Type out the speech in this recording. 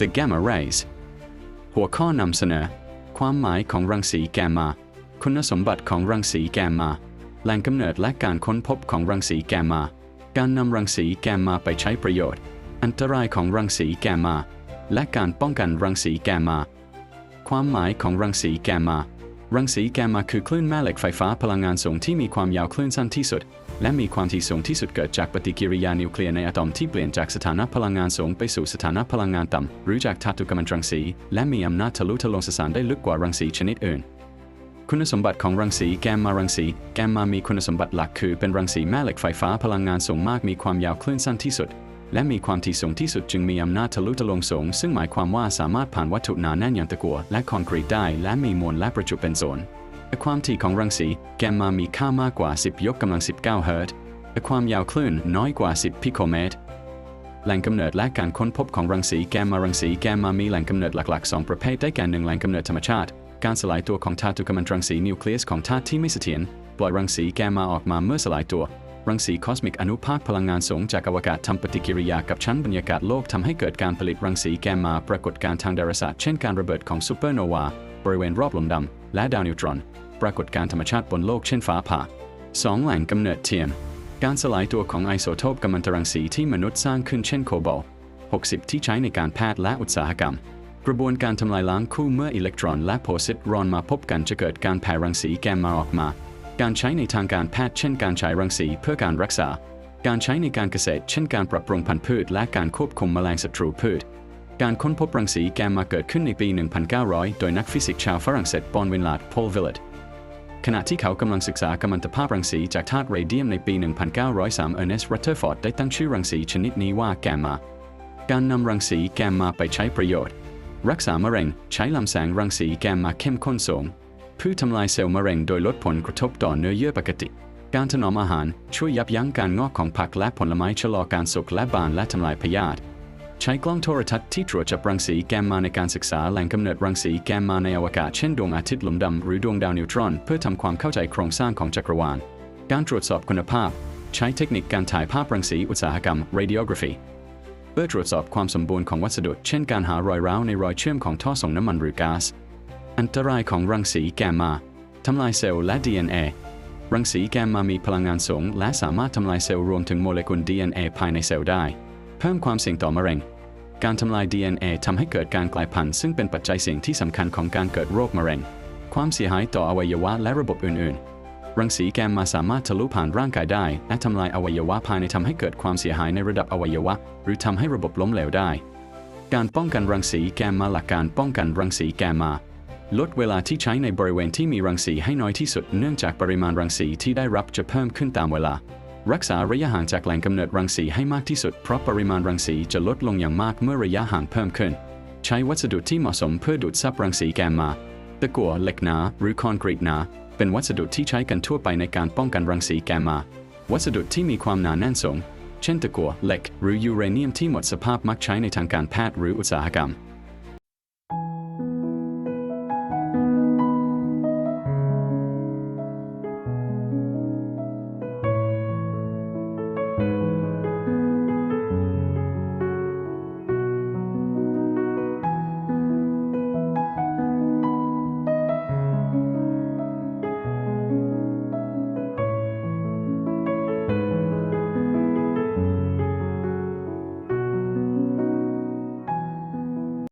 The Gamma Rays หัวข้อนำเสนอ ความหมายของรังสีแกมมา คุณสมบัติของรังสีแกมมา แหล่งกำเนิดและการค้นพบของรังสีแกมมา การนำรังสีแกมมาไปใช้ประโยชน์ อันตรายของรังสีแกมมา และการป้องกันรังสีแกมมา ความหมายของรังสีแกมมา รังสีแกมมาคือคลื่นแม่เหล็กไฟฟ้าพลังงานสูงที่มีความยาวคลื่นสั้นที่สุด และมีความถี่สูงที่สุดเกิดจากปฏิกิริยานิวเคลียร์ในอะตอมที่เปลี่ยนจากสถานะพลังงานสูงไปสู่สถานะพลังงานต่ำ หรือจากธาตุกัมมันตรังสี และมีอำนาจทะลุทะลวงสสารได้ลึกกว่ารังสีชนิดอื่น คุณสมบัติของรังสีแกมมารังสี แกมมามีคุณสมบัติหลักคือเป็นรังสีแม่เหล็กไฟฟ้าพลังงานสูงมากมีความยาวคลื่นสั้นที่สุด และมีความถี่สูงที่สุดจึงมีอำนาจทะลุทะลวงสูง ซึ่งหมายความว่าสามารถผ่านวัตถุหนาแน่นอย่างตะกั่วและคอนกรีตได้ และมีมวลและประจุเป็นโซนความถี่ของรังสีแกมมามีค่ามากกว่า 10 ยกกำลัง 19 เฮิรตซ์ความยาวคลื่นน้อยกว่า 10 พิโคเมตร แหล่งกำเนิดและการค้นพบของรังสีแกมมารังสีแกมมามีแหล่งกำเนิดหลักๆ 2 ประเภทได้แก่หนึ่งแหล่งกำเนิดธรรมชาติ การสลายตัวของธาตุกัมมันตรังสีนิวเคลียสของธาตุที่ไม่เสถียรปล่อยรังสีแกมมาออกมาเมื่อสลายตัว รังสีคอสมิกอนุภาคพลังงานสูงจากอวกาศทำปฏิกิริยากับชั้นบรรยากาศโลกทำให้เกิดการผลิตรังสีแกมมาปรากฏการทางดาราศาสตร์เช่นการระเบิดของซูเปอร์โนวาบริเวณรอบลมดำและดาวนิวตรอน ปรากฏการธรรมชาติบนโลกเช่นฟ้าผ่า 2. แหล่งกำเนิดเทียม การสลายตัวของไอโซโทปกัมมันตรังสีที่มนุษย์สร้างขึ้นเช่นโคบอล60 ที่ใช้ในการแพทย์และอุตสาหกรรม กระบวนการทำลายล้างคู่เมื่ออิเล็กตรอนและโพซิตรอนมาพบกันจะเกิดการแผ่รังสีแกมมาออกมา การใช้ในทางการแพทย์เช่นการใช้รังสีเพื่อการรักษา การใช้ในการเกษตร เช่นการปรับปรุงพันธุ์พืช และการควบคุมแมลงศัตรูพืช การค้นพบรังสีแกมมาเกิดขึ้นในปี 1900 โดยนักฟิสิกส์ชาวฝรั่งเศสปอนวินลาดพอลวิลเลตขณะที่เขากำลังศึกษากัมมันตภาพรังสีจากธาตุเรเดียมในปี 1903 เออร์เนสต์ รัตเทอร์ฟอร์ด ได้ตั้งชื่อรังสีชนิดนี้ว่าแกมมา การนำรังสีแกมมาไปใช้ประโยชน์ รักษามะเร็ง ใช้ลำแสงรังสีแกมมาเข้มข้นสูง เพื่อทำลายเซลล์มะเร็งโดยลดผลกระทบต่อเนื้อเยื่อปกติ การถนอมอาหารช่วยยับยั้งการงอกของผักและผลไม้ชะลอการสุกและบานและทำลายพยาธิใช้กล้องโทรทัศน์ที่ตรวจจับรังสีแกมมาในการศึกษาแหล่งกำเนิดรังสีแกมมาในอวกาศเช่นดวงอาทิตย์หลุมดำหรือดวงดาวนิวตรอน เพื่อทำความเข้าใจโครงสร้างของจักรวาล การตรวจสอบคุณภาพ ใช้เทคนิคการถ่ายภาพรังสีอุตสาหกรรม radiography เพื่อตรวจสอบความสมบูรณ์ของวัสดุ เช่นการหารอยร้าวในรอยเชื่อมของท่อส่งน้ำมันหรือก๊าซ อันตรายของรังสีแกมมาทำลายเซลล์และ DNA รังสีแกมมามีพลังงานสูง และสามารถทำลายเซลล์รวมถึงโมเลกุล DNA ภายในเซลล์ได้ เพิ่มความเสี่ยงต่อมะเร็ง การทำลาย DNA ทำให้เกิดการกลายพันธุ์ซึ่งเป็นปัจจัยเสี่ยงที่สำคัญของการเกิดโรคมะเร็ง ความเสียหายต่ออวัยวะและระบบอื่น ๆรังสีแกมมาสามารถทะลุผ่านร่างกายได้ และทำลายอวัยวะภายในทำให้เกิดความเสียหายในระดับอวัยวะ หรือทำให้ระบบล้มเหลวได้ การป้องกันรังสีแกมมาหลักการป้องกันรังสีแกมมา ลดเวลาที่ใช้ในบริเวณที่มีรังสีให้น้อยที่สุดเนื่องจากปริมาณรังสีที่ได้รับจะเพิ่มขึ้นตามเวลา รักษาระยะห่างจากแหล่งกำเนิดรังสีให้มากที่สุดเพราะปริมาณรังสีจะลดลงอย่างมากเมื่อระยะห่างเพิ่มขึ้น ใช้วัสดุที่เหมาะสมเพื่อดูดซับรังสีแกมมาตะกั่วเหล็กหนาหรือคอนกรีตหนา เป็นวัสดุที่ใช้กันทั่วไปในการป้องกันรังสีแกมมา วัสดุที่มีความหนาแน่นสูงเช่นตะกั่วเหล็ก หรือยูเรเนียมที่หมดสภาพมักใช้ในทางการแพทย์หรืออุตสาหกรรม